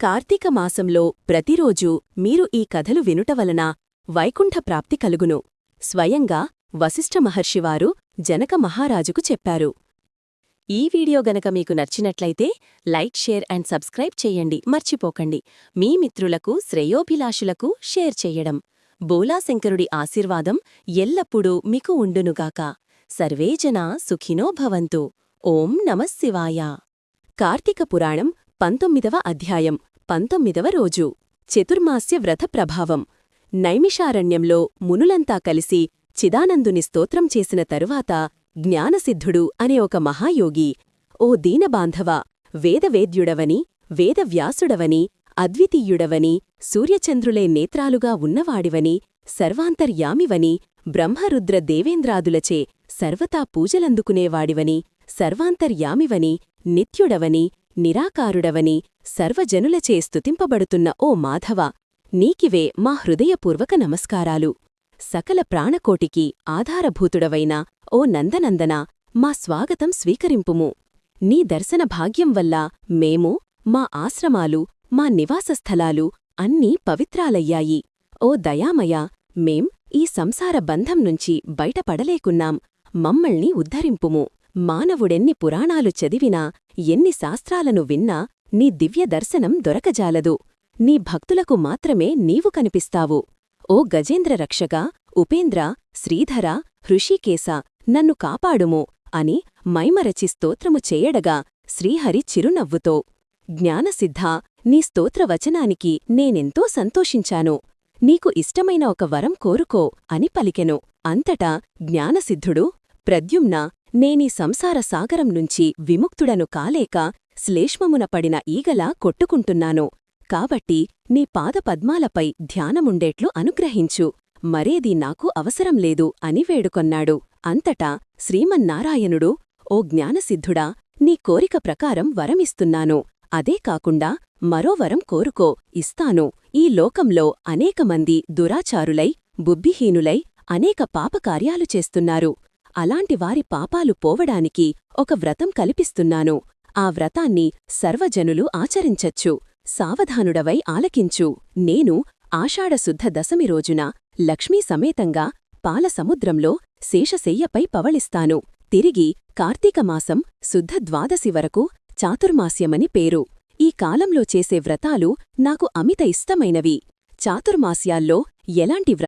కార్తీక మాసంలో ప్రతిరోజూ మీరు ఈ కథలు వినుటవలన వైకుంఠ ప్రాప్తి కలుగును. స్వయంగా వశిష్ఠ మహర్షివారు జనక మహారాజుకు చెప్పారు. ఈ వీడియో గనక మీకు నచ్చినట్లయితే లైక్ షేర్ అండ్ సబ్స్క్రైబ్ చేయండి. మర్చిపోకండి. మీ మిత్రులకు శ్రేయోభిలాషులకు షేర్ చెయ్యడం బోలాశంకరుడి ఆశీర్వాదం ఎల్లప్పుడూ మీకు ఉండునుగాక సర్వేజన సుఖినో భవంతు. ఓం నమశివాయ కార్తీక పురాణం పంతొమ్మిదవ అధ్యాయం పంతొమ్మిదవ రోజు. చతుర్మాస్య వ్రత ప్రభావం. నైమిషారణ్యంలో మునులంతా కలిసి చిదానందుని స్తోత్రం చేసిన తరువాత జ్ఞానసిద్ధుడు అనే ఒక మహాయోగి ఓ దీనబాంధవ వేదవేద్యుడవని వేదవ్యాసుడవని అద్వితీయుడవని సూర్యచంద్రులే నేత్రాలుగా ఉన్నవాడివని సర్వాంతర్యామివని బ్రహ్మరుద్ర దేవేంద్రాదులచే సర్వతా పూజలందుకునేవాడివని సర్వాంతర్యామివని నిత్యుడవని నిరాకారుడవని సర్వజనులచే స్తుతింపబడుతున్న ఓ మాధవ నీకివే మా హృదయపూర్వక నమస్కారాలు. సకల ప్రాణకోటికి ఆధారభూతుడవైన ఓ నందనందన మా స్వాగతం స్వీకరింపుము. నీ దర్శన భాగ్యం వల్ల మేము మా ఆశ్రమాలు మా నివాసస్థలాలు అన్నీ పవిత్రాలయ్యాయి. ఓ దయామయ మేం ఈ సంసార బంధం నుంచి బయటపడలేకున్నాం. మమ్మల్ని ఉద్ధరింపుము. మానవుడెన్ని పురాణాలు చదివినా ఎన్ని శాస్త్రాలను విన్నా నీ దివ్యదర్శనం దొరకజాలదు. నీ భక్తులకు మాత్రమే నీవు కనిపిస్తావు. ఓ గజేంద్ర రక్షగా ఉపేంద్ర శ్రీధర హృషికేశ నన్ను కాపాడుము అని మైమరచి స్తోత్రము చేయడగా శ్రీహరి చిరునవ్వుతో జ్ఞానసిద్ధ నీ స్తోత్రవచనానికి నేనెంతో సంతోషించాను. నీకు ఇష్టమైన ఒక వరం కోరుకో అని పలికెను. అంతటా జ్ఞానసిద్ధుడు ప్రద్యుమ్న నేనీ సంసార సాగరం నుంచి విముక్తుడను కాలేక శ్లేష్మమున పడిన ఈగలా కొట్టుకుంటున్నాను. కాబట్టి నీ పాదపద్మాలపై ధ్యానముండేట్లు అనుగ్రహించు. మరేదీ నాకు అవసరం లేదు అని వేడుకొన్నాడు. అంతటా శ్రీమన్నారాయణుడు ఓ జ్ఞానసిద్ధుడా నీ కోరిక ప్రకారం వరమిస్తున్నాను. అదే కాకుండా మరో వరం కోరుకో ఇస్తాను. ఈ లోకంలో అనేకమంది దురాచారులై బుద్ధిహీనులై అనేక పాపకార్యాలు చేస్తున్నారు. అలాంటి వారి పాపాలు పోవడానికి ఒక వ్రతం కల్పిస్తున్నాను. ఆ వ్రతాన్ని సర్వజనులు ఆచరించచ్చు. సావధానుడవై ఆలకించు. నేను ఆషాఢశుద్ధ దశమి రోజున లక్ష్మీ సమేతంగా పాలసముద్రంలో శేషశయ్యపై పవళిస్తాను. తిరిగి కార్తీకమాసం శుద్ధ ద్వాదశి వరకు చాతుర్మాస్యమని పేరు. ఈ కాలంలో చేసే వ్రతాలు నాకు అమిత ఇష్టమైనవి. చాతుర్మాస్యాల్లో ఎలాంటి వ్ర